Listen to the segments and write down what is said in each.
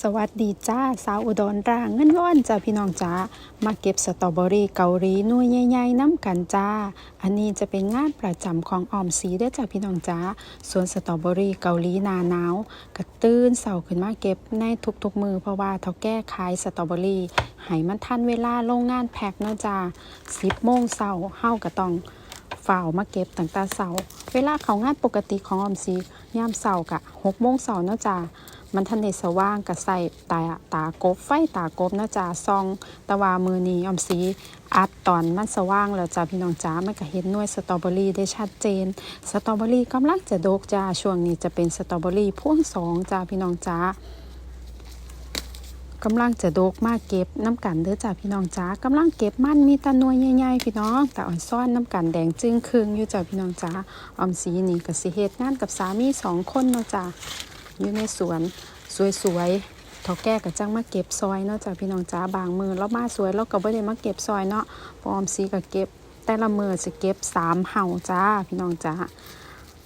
สวัสดีจ้าสาวอุดรร่างเงินว่อนจ้าพี่น้องจ้ามาเก็บสตรอเบอรี่เกาหลีหน่วยใหญ่ๆน้ำกันจ้า อันนี้จะเป็นงานประจำของออมสีเด้จ้าพี่น้องจ้าสวนสตรอเบอรี่เกาหลีนาหนาวกระตื้นเสาขึ้นมาเก็บในทุกๆมือเพราะว่าเขาแก้ขายสตรอเบอรี่ให้มันทันเวลาโรงงานแพ็คเนาะจ้า10โมงเสาเฮาก็ต้องฝ่าวมาเก็บตั้งต่เสาเวลาเขางานปกติของออมสียามเสากะหกโมงเสาเนาะจ้า มันทันได้สว่างกะใส่ตาตากบ ไฟตากบเนะจ้าซองตะวามือนีออมสีอัดตอนมันสว่างแล้วจ้าพี่น้องจ้ามันก็เห็นหน่วยสตรอเบอรี่ได้ชัดเจน สตรอเบอรี่กำลังจะโดกจ้าช่วงนี้จะเป็นสตรอเบอรี่พ่วงสองจ้าพี่น้องจ้ากำลังจะโดกมากเก็บน้ำกันเด้อจ้าพี่น้องจ้ากำลังเก็บมันมีตะนวยใหญ่ๆพี่น้องแต่อ่อนซ่อนน้ำกันแดงจึงครึงอยู่จ้าพี่น้องจ้าออมสีนี่กับสิเฮ็ดงานกับสามีสองคนเนาะจ้า อยู่ในสวนสวยๆเท่าแก่กับจังมาเก็บซอยเนาะจ้าพี่น้องจ้าบางมือเรามาสวยเราก็บ่ได้มาเก็บซอยเนาะเพราะอมสีก็เก็บ แต่ละมือสิเก็บสามเห่าจ้าพี่น้องจ้า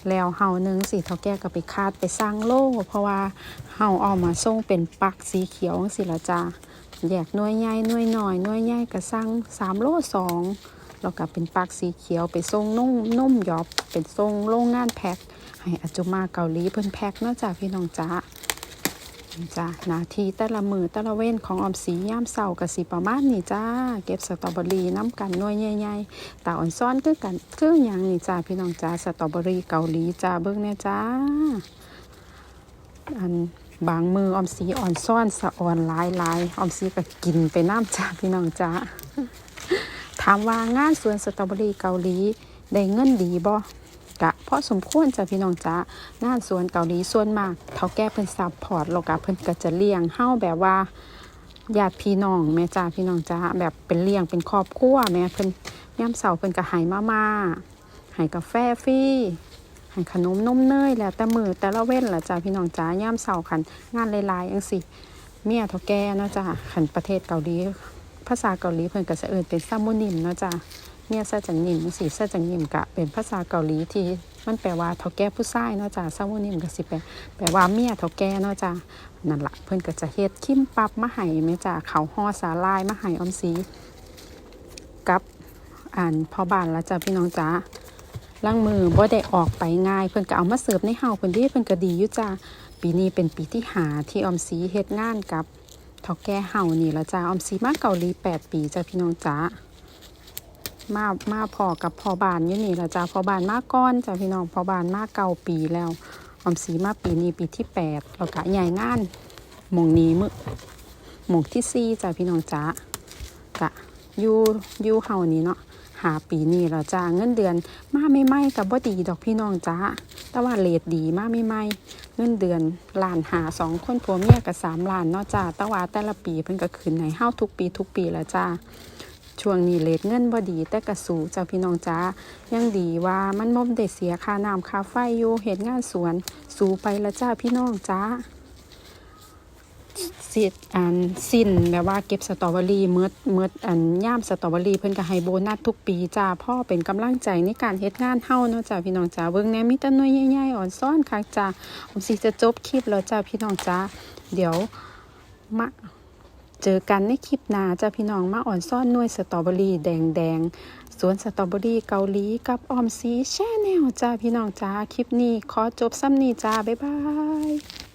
แล้วเห่าหนึงสิเทาแก่ก็ไปคาดไปสร้างโล่เพราะว่าเห่าออกมาส่งเป็นปักสีเขียวสิละจ้าแยกน่วยใหญ่น่วยหน่อยน่วยใหญ่ก็สร้างสามโลสอง แล้วก็เป็นปักสีเขียวไปส่งนุ่มนุ่มหยอบเป็นส่งโรงงานแพ็คให้อาจุมาเกาหลีเพิ่นแพ็คเนาะจ้าพี่น้องจ้าจ้าหนาทีแต่ละมือแต่ละเว้นของออมสีย่ามเสากับสีประมาณนี้จ้า เก็บสตรอเบอรี่น้ำกันน่วยใหญ่ๆตาอ่อนซ้อนคือกันคืออย่างนี่จ้าพี่น้องจ้าสตรอเบอรี่เกาหลีจ้าเบิ้งเนี่ยจ้า อันบางมือออมสีอ่อนซ้อนสะอ่อนหลายลายออมสีก็กินไปน้ำจ้าพี่น้องจ้า ถามว่างานสวนสตรอเบอรี่เกาหลีได้เงินดีบ่กะเพราะสมควรจ้ะพี่น้องจ้างานสวนเกาหลีส่วนมากเขาแก้เพิ่นซัพพอร์ตแล้วก็เพิ่นก็จะเลี้ยงเฮาแบบว่าญาติพี่น้องแม่จ้าพี่น้องจ้าแบบเป็นเลี้ยงเป็นครอบครัวแม่เพิ่นย่ำเสาเพิ่นก็ให้มาม่าให้กาแฟฟรีให้ขนมนมเนยแล้วแต่มือแต่ละเว้นล่ะจ้าพี่น้องจ้าย่ำเสาคันงานหลายๆจังสิเมียเท่าแก่นาะจ้าคันประเทศเกาหลี ภาษาเกาหลีเพิ่นก็จะเอิ้นเป็นซามูนิมเนาะจ้าเมียซาจังนิมสิซาจังนิมกะเป็นภาษาเกาหลีที่มันแปลว่าเท่าแก่ผู้ชายเนาะจ้าซามูนิมก็สิแปลแปลว่าเมียเท่าแก่เนาะจ้านั่นละเพิ่นก็จะเฮ็ดคิมปับมาให้แม่จ้าเขาห่อสาลายมาให้ออมสีกับอ่านพ่อบ้านแล้วจ้าพี่น้องจ้าล้างมือบ่ได้ออกไปง่าย เพิ่นก็เอามาเสิร์ฟในเฮาเพิ่นดีเพิ่นก็ดีอยู่จ้าปีนี้เป็นปีที่หาที่ออมสีเฮ็ดงานกับ เฒ่าแก่เฮานี่ละจ้าออมสีมาเกาหลี8ปีจ้าพี่น้องจ้ามามาพอกับพอบานอยู่นี่ละจ้าพอบานมาก่อนจ้าพี่น้องพอบานมาเก้าปีแล้วออมสีมาปีนี้ปีที่แปดแล้วก็ใหญ่งานหมงนี้มือหมงที่สี่จ้าพี่น้องจ้ากะยูยู่เฮานี้เนาะหาปีนี้แล้วจ้าเงินเดือนมาไม่ไม่กับบ่ดีดอกพี่น้องจ้าแต่ว่าเลทดีมาไม่ไม่ เงินเดือนล้านหาสองคนผัวเมียกับสามล้านเนาะจ้าตะวาแต่ละปีเพิ่นก็ขึ้นให้เฮาทุกปีทุกปีแล้วจ้าช่วงนี้เลทเงินบ่ดีแต่กระสูจ้าพี่น้องจ้ายังดีว่ามันบ่ได้เสียค่าน้ำค่าไฟอยู่เฮ็ดงานสวน สูไปละจ้าพี่น้องจ้า สิอันสิ้นแบบว่าเก็บสตรอเบอรี่เมืดเมืดอันย่ามสตรอเบอรี่เพิ่นก็ให้โบนัสทุกปีจ้าพ่อเป็นกำลังใจในการเฮ็ดงานเฮาเนาะจ้าพี่น้องจ้าเบิ่งแหน่มีแต่หน่วยใหญ่ๆอ่อนซ้อนคักจ้าผมสิจะจบคลิปแล้วจ้าพี่น้องจ้าเดี๋ยวมาเจอกันในคลิปหน้าจ้าพี่น้องมาอ่อนซ่อนหน่วยสตรอเบอรี่แดงแดงๆสวนสตรอเบอรี่เกาหลีกับออมซีแช่แนวจ้าพี่น้องจ้าคลิปนี้ขอจบซ้ำนี้จ้าบ๊ายบาย